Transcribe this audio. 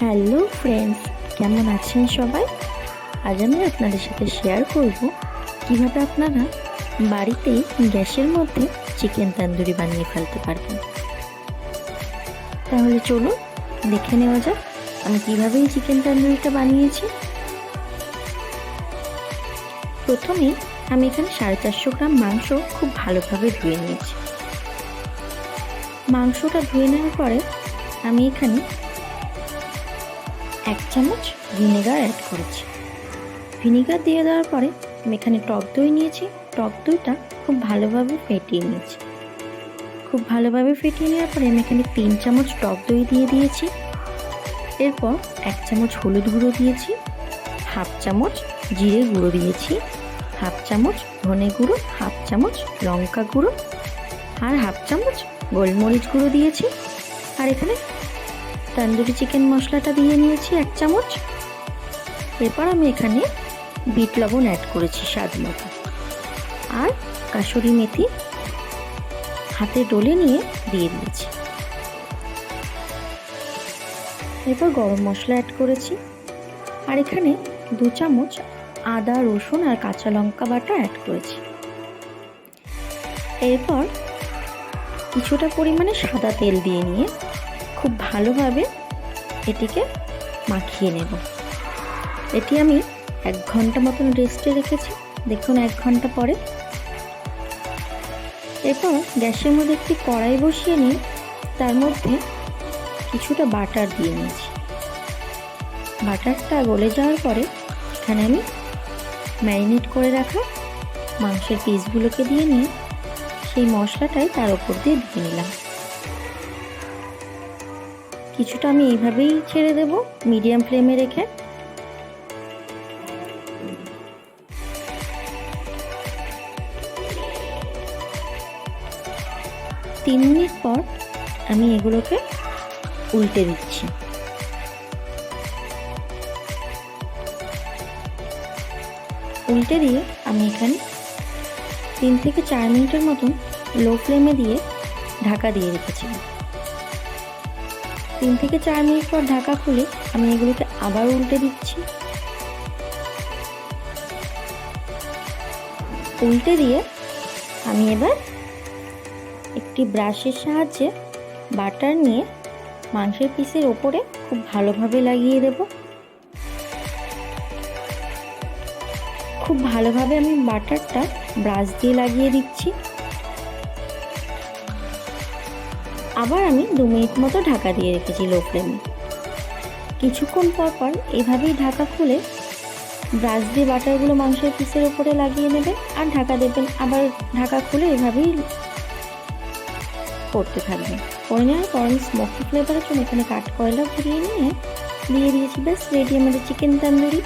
Hello friends কেমন আছেন সবাই? আজ আমি আপনাদের সাথে শেয়ার করব কীভাবে আপনারা বাড়িতে গ্যাসের মধ্যে চিকেন তান্দুরি বানিয়ে ফেলতে পারবেন। তাহলে চলুন, দেখে নেওয়া যাক আমি কীভাবে এই চিকেন তান্দুরিটা বানিয়েছি। প্রথমে আমি এখানে সাড়ে চারশো গ্রাম মাংস খুব ভালোভাবে ধুয়ে নিয়েছি। মাংসটা ধুয়ে নেওয়ার পরে আমি এখানে এক চামচ ভিনেগার অ্যাড করেছি। ভিনেগার দিয়ে দেওয়ার পরে আমি এখানে টক দই নিয়েছি। টক দইটা খুব ভালোভাবে ফেটিয়ে নিয়েছি। খুব ভালোভাবে ফেটিয়ে নেওয়ার পরে আমি এখানে তিন চামচ টক দই দিয়ে দিয়েছি। এরপর এক চামচ হলুদ গুঁড়ো দিয়েছি। হাফ চামচ জিরে গুঁড়ো দিয়েছি। হাফ চামচ ধনে গুঁড়ো, হাফ চামচ লঙ্কা গুঁড়ো আর হাফ চামচ গোলমরিচ গুঁড়ো দিয়েছি। আর এখানে তন্দুরি চিকেন মশলাটা দিয়ে নিয়েছি এক চামচ। এরপর আমি এখানে বিট লবণ অ্যাড করেছি স্বাদ মতো। আর কাসুরি মেথি হাতে ডলে নিয়ে দিয়ে দিয়েছি। এরপর গরম মশলা অ্যাড করেছি। আর এখানে দু চামচ আদা, রসুন আর কাঁচা লঙ্কা বাটা অ্যাড করেছি। এরপর কিছুটা পরিমাণে সাদা তেল দিয়ে নিয়ে খুব ভালোভাবে এটিকে মাখিয়ে নেব। এটি আমি এক ঘণ্টা মতন রেস্টে রেখেছি। দেখুন, এক ঘণ্টা পরে। এরপর গ্যাসের মধ্যে একটি কড়াই বসিয়ে নিয়ে তার মধ্যে কিছুটা বাটার দিয়ে নিয়েছি বাটারটা গলে যাওয়ার পরে এখানে আমি ম্যারিনেট করে রাখা মাংসের পিসগুলোকে দিয়ে নিয়ে সেই মশলাটাই তার উপর দিয়ে দিয়ে নিলাম। কিছুটা আমি এইভাবেই ছেড়ে দেব মিডিয়াম ফ্লেমে রেখে। তিন মিনিট পর আমি এগুলোকে উল্টে দিচ্ছি। উল্টে দিয়ে আমি এখানে তিন থেকে চার মিনিটের মতন লো ফ্লেমে দিয়ে ঢাকা দিয়ে রেখেছিলাম তিন থেকে চার মিনিট পর ঢাকা খুলে আমি এগুলোকে আবার উল্টে দিচ্ছি। উল্টে দিয়ে আমি এবার একটি ব্রাশের সাহায্যে বাটার নিয়ে মাংসের পিসের ওপরে খুব ভালোভাবে লাগিয়ে দেব। খুব ভালোভাবে আমি বাটারটা ব্রাশ দিয়ে লাগিয়ে দিচ্ছি। আবার আমি দু মিনিট মতো ঢাকা দিয়ে রেখেছি লো ফ্লেমে কিছুক্ষণ পর পর এভাবেই ঢাকা খুলে ব্রাশ দিয়ে বাটারগুলো মাংসের পিসের ওপরে লাগিয়ে নেবেন আর ঢাকা দেবেন, আবার ঢাকা খুলে এভাবেই করতে থাকবেন করে নেওয়ার পর আমি স্মোকি ফ্লেভারের জন্য এখানে কাঠ কয়লা ভরিয়ে নিয়ে দিয়ে দিয়েছি ব্যাস রেডি আমাদের চিকেন তান্দুরি